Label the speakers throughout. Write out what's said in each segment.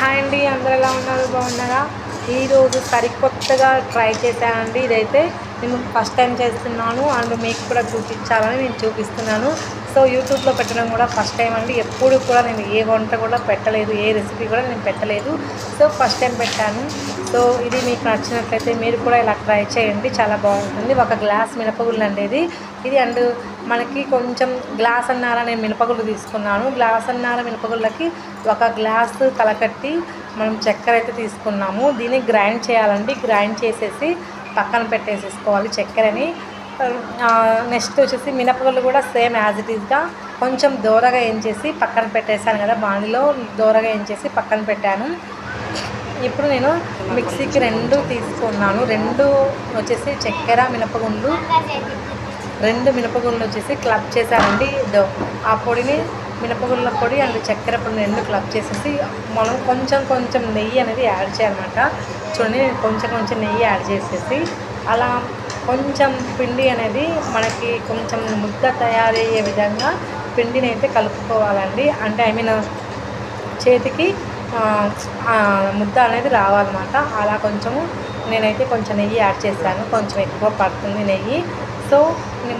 Speaker 1: Hi అండి అందరు ఎలా ఉన్నారు? బాగున్నారా? ఈరోజు సరికొత్తగా ట్రై చేశానండి. ఇదైతే నేను ఫస్ట్ టైం చేస్తున్నాను. అండ్ మీకు కూడా చూపించాలని నేను చూపిస్తున్నాను. సో యూట్యూబ్లో పెట్టడం కూడా ఫస్ట్ టైం అండి. ఎప్పుడు కూడా నేను ఏ వంట కూడా పెట్టలేదు ఏ రెసిపీ కూడా నేను పెట్టలేదు. సో ఫస్ట్ టైం పెట్టాను. సో ఇది మీకు నచ్చినట్లయితే మీరు కూడా ఇలా ట్రై చేయండి. చాలా బాగుంటుంది. ఒక గ్లాస్ మినపగుళ్ళు అండి ఇది. ఇది అండ్ మనకి కొంచెం గ్లాస్ అన్నార నేను మినపగుళ్ళు తీసుకున్నాను. గ్లాస్ అన్నార మినపగుళ్ళకి ఒక గ్లాస్ తలకట్టి మనం చక్కెర అయితే తీసుకున్నాము. దీన్ని గ్రైండ్ చేయాలండి. గ్రైండ్ చేసేసి పక్కన పెట్టేసేసుకోవాలి చక్కెరని. నెక్స్ట్ వచ్చేసి మినపగుళ్ళు కూడా సేమ్ యాజ్ ఇట్ ఈస్గా కొంచెం దూరగా వేయించేసి పక్కన పెట్టేశాను కదా బాణీలో దూరగా వేయించేసి పక్కన పెట్టాను. ఇప్పుడు నేను మిక్సీకి రెండు తీసుకున్నాను. రెండు వచ్చేసి చక్కెర మినపగుండ్లు. రెండు మినపగుండ్లు వచ్చేసి క్లబ్ చేశానండి. ఆ పొడిని మినపగుళ్ళ పొడి అండ్ చక్కెర పొడిని రెండు క్లబ్ చేసేసి మనం కొంచెం కొంచెం నెయ్యి అనేది యాడ్ చేయాలన్నమాట. చూడండి కొంచెం కొంచెం నెయ్యి యాడ్ చేసేసి అలా కొంచెం పిండి అనేది మనకి కొంచెం ముద్ద తయారయ్యే విధంగా పిండిని అయితే కలుపుకోవాలండి. అంటే ఐ మీన్ చేతికి ముద్ద అనేది రావాలన్నమాట. అలా కొంచెము నేనైతే కొంచెం నెయ్యి యాడ్ చేశాను. కొంచెం ఎక్కువ పడుతుంది నెయ్యి. సో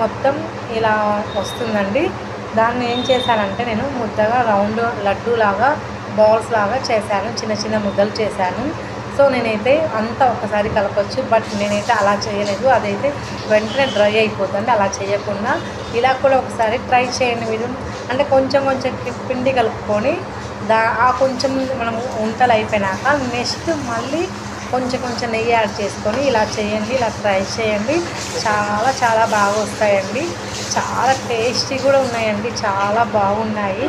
Speaker 1: మొత్తం ఇలా వస్తుందండి. దాన్ని ఏం చేశానంటే నేను ముద్దగా రౌండ్ లడ్డు లాగా బాల్స్ లాగా చేశాను. చిన్న చిన్న ముద్దలు చేశాను. సో నేనైతే అంతా ఒకసారి కలపచ్చు బట్ నేనైతే అలా చేయలేదు. అదైతే వెంటనే డ్రై అయిపోతుంది అలా చేయకుండా ఇలా కూడా ఒకసారి ట్రై చేయండి మీరు. అంటే కొంచెం కొంచెం పిండి కలుపుకొని దా ఆ కొంచెం మనం వంటలు అయిపోయినాక నెక్స్ట్ మళ్ళీ కొంచెం కొంచెం నెయ్యి యాడ్ చేసుకొని ఇలా చేయండి ఇలా ట్రై చేయండి. చాలా చాలా బాగా వస్తాయండి. చాలా టేస్టీ కూడా ఉన్నాయండి చాలా బాగున్నాయి.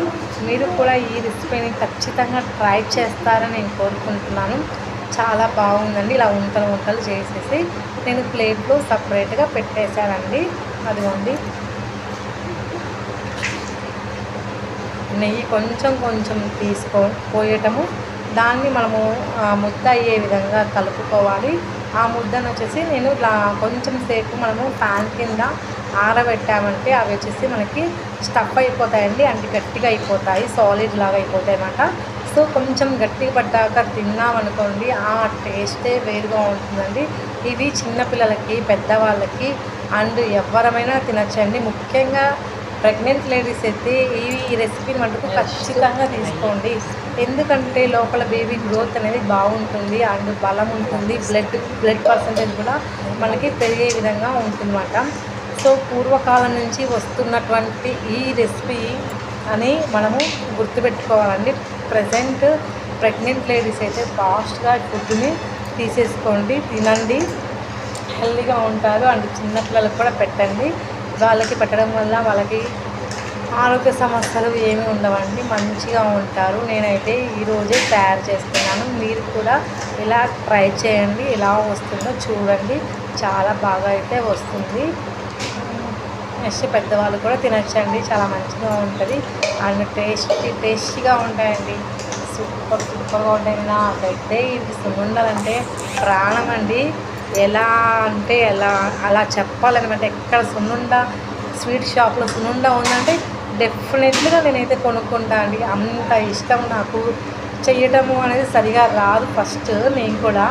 Speaker 1: మీరు కూడా ఈ రెసిపీని ఖచ్చితంగా ట్రై చేస్తారని నేను కోరుకుంటున్నాను. చాలా బాగుందండి. ఇలా వంటలు వంటలు చేసేసి నేను ప్లేట్లో సపరేట్గా పెట్టేశానండి. అదిగోండి. నెయ్యి కొంచెం కొంచెం తీసుకో పోయటము. దాన్ని మనము ముద్ద అయ్యే విధంగా కలుపుకోవాలి. ఆ ముద్దను వచ్చేసి నేను ఇలా కొంచెం సేపు మనము ఫ్యాన్ కింద ఆరబెట్టామంటే అవి వచ్చేసి మనకి స్టఫ్ అయిపోతాయండి. అంటే గట్టిగా అయిపోతాయి. సాలిడ్ లాగా అయిపోతాయి అన్నమాట సో కొంచెం గట్టిగా పడ్డాక తిన్నామనుకోండి ఆ టేస్టే వేరుగా ఉంటుందండి. ఇవి చిన్నపిల్లలకి పెద్దవాళ్ళకి అండ్ ఎవరమైనా తినచ్చండి. ముఖ్యంగా ప్రెగ్నెంట్ లేడీస్ అయితే ఈ ఈ రెసిపీని మటుకు ఖచ్చితంగా తీసుకోండి. ఎందుకంటే లోపల బేబీ గ్రోత్ అనేది బాగుంటుంది అండ్ బలం ఉంటుంది. బ్లడ్ బ్లడ్ పర్సంటేజ్ కూడా మనకి పెరిగే విధంగా ఉంటుందన్నమాట. సో పూర్వకాలం నుంచి వస్తున్నటువంటి ఈ రెసిపీ అని మనము గుర్తుపెట్టుకోవాలండి. ప్రజెంట్ ప్రెగ్నెంట్ లేడీస్ అయితే ఫాస్ట్గా ఫుడ్ని తీసేసుకోండి తినండి. హెల్దీగా ఉంటారు అండ్ చిన్నపిల్లలకు కూడా పెట్టండి. వాళ్ళకి పెట్టడం వల్ల వాళ్ళకి ఆరోగ్య సమస్యలు ఏమీ ఉండవండి. మంచిగా ఉంటారు. నేనైతే ఈరోజే తయారు చేస్తున్నాను. మీరు కూడా ఇలా ట్రై చేయండి. ఎలా వస్తుందో చూడండి. చాలా బాగా అయితే వస్తుంది. నెక్స్ట్ పెద్దవాళ్ళు కూడా తినచ్చండి. చాలా మంచిగా ఉంటుంది. అండ్ టేస్టీ టేస్టీగా ఉంటాయండి. సూపర్ సూపర్గా ఉంటాయి నాకైతే ఇది సున్నుండాలంటే ప్రాణం అండి ఎలా అంటే ఎలా అలా చెప్పాలన్నమాట. ఎక్కడ సున్నుండ స్వీట్ షాప్లో సున్నుండ ఉందంటే డెఫినెట్లీగా నేనైతే కొనుక్కుంటా అండి. అంత ఇష్టం నాకు. చేయటము అనేది సరిగా రాదు ఫస్ట్ నేను కూడా.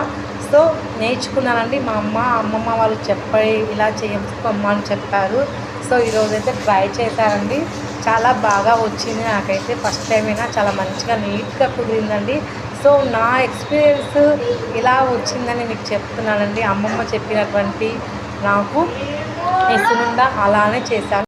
Speaker 1: సో నేర్చుకున్నానండి. మా అమ్మ అమ్మమ్మ వాళ్ళు చెప్పి ఇలా చేయమ్మా అని చెప్పారు. సో ఈరోజైతే ట్రై చేశానండి చాలా బాగా వచ్చింది నాకైతే. ఫస్ట్ టైం అయినా చాలా మంచిగా నీట్గా కుదిరిందండి. సో నా ఎక్స్పీరియన్స్ ఇలా వచ్చిందని మీకు చెప్తున్నానండి. అమ్మమ్మ చెప్పినటువంటి నాకు ఈ అలానే చేశాను